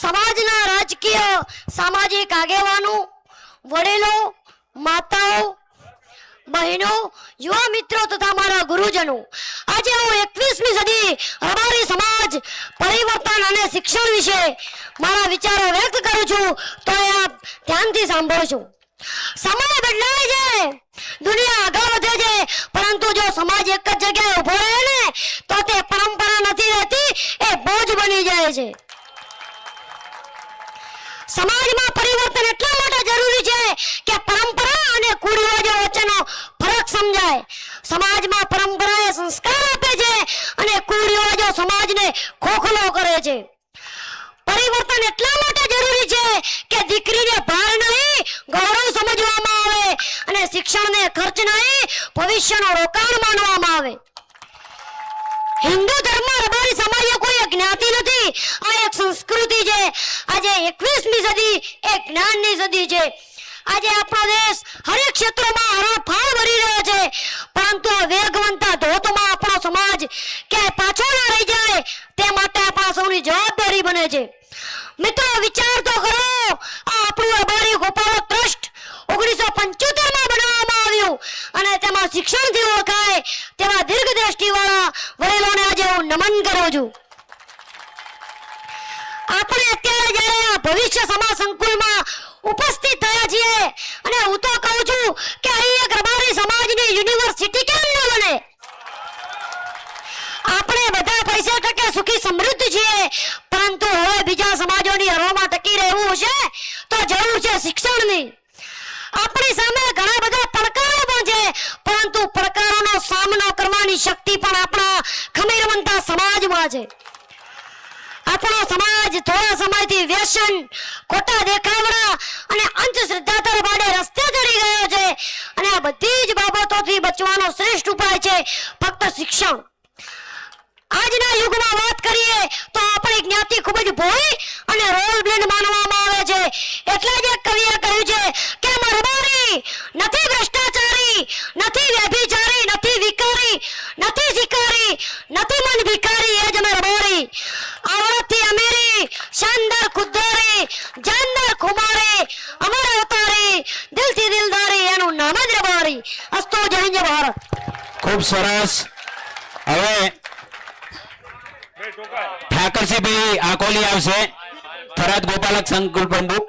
સમાજના રાજકીય, સામાજિક આગેવાનો, વડીલો, માતાઓ, બહેનો, યુવા મિત્રો તથા મારા ગુરુજનો. આજે હું એકવીસમી સદી અમારી સમાજ પરિવર્તન અને શિક્ષણ વિશે મારા વિચારો વ્યક્ત કરું છું, તો એ આપ ધ્યાનથી સાંભળજો સમય બદલાય છે, દુનિયા આગળ વધે છે, પરંતુ જો સમાજ એક જ જગ્યાએ ઊભો રહે ને, તો તે પરંપરા નથી રહેતી, એ બોજ બની જાય છે. સમાજમાં પરિવર્તન એટલા માટે જરૂરી છે કે પરંપરા અને કુરિવાજો વચ્ચેનો ફરક સમજાય. સમાજમાં પરંપરા એ સંસ્કાર આપે છે અને કુરિવાજો સમાજને ખોખલો કરે છે. પરિવર્તન એટલા માટે જરૂરી છે કે દીકરીને ભાર નહીં, ગૌરવ સમજવામાં આવે અને શિક્ષણને ખર્ચ નહીં, ભવિષ્યનું રોકાણ માનવામાં આવે હિન્દુ ધર્મ રબારી સમાજે કોઈ એક જ્ઞાતિ એક સંસ્કૃતિ છે. આજે એકવીસમી સદી એ જ્ઞાનની સદી છે. આજે આપણો દેશ હરેક ક્ષેત્રમાં હરણફાળ ભરી રહ્યો છે. પરંતુ આ વેગવંતા ધોધમાં આપણો સમાજ ક્યાંય પાછો ના રહી જાય, તે માટે આપણા સૌની જવાબદારી બને છે. મિત્રો, વિચાર તો કરો, આ આપણું અબારી ગોપાલ ટ્રસ્ટ ઓગણીસો પંચોતેરમાં બનાવવામાં આવ્યું. અને તેમાં શિક્ષણથી ઓળખાય તેવા દીર્ઘ દ્રષ્ટિવાળા વડીલોને આજે હું નમન કરું છું. આપણે અત્યારે જ્યારે ભવિષ્ય સમાજ સંકુલમાં ઉપસ્થિત થયા છીએ, અને હું તો કહું છું કે અહીં એક રબારી સમાજની યુનિવર્સિટી કેમ ન બને? આપણે બધા પૈસા ટકે સુખી સમૃદ્ધ છીએ, પરંતુ હવે બીજા સમાજોની હરોમાં ટકી રહેવું હશે તો જરૂર છે શિક્ષણની. આપણી સામે ઘણા બધા પડકારો પણ છે, પરંતુ પડકારોનો સામનો કરવાની શક્તિ પણ આપણા ખમીરવંતા સમાજમાં છે. આપણો સમાજ વ્યસન ખોટા દેખાવડા અને અંધશ્રદ્ધા તરફ રસ્તે ચડી ગયો છે. અને આ બધી જ બાબતોથી બચવાનો શ્રેષ્ઠ ઉપાય છે ફક્ત શિક્ષણ. આજના યુગમાં વાત કરીએ તો આપણી જ્ઞાતિ ખૂબ જ ભોળી અને રોલ બ્લેન્ડ માનવામાં આવે છે. એટલે જ એક કવિએ કહ્યું છે કે મરબારી નથી ભ્રષ્ટાચારી, નથી વ્યભિચારી, નથી વિકારી, નથી શિકારી, નથી મન ભિકારી એ જ મરબારી અસ્તો જઈને બહાર. ખૂબ સરસ. હવે ઠાકરસિંહભાઈ આકોલી આવશે. થરાદ ગોપાલક સંકુલ પ્રમુખ.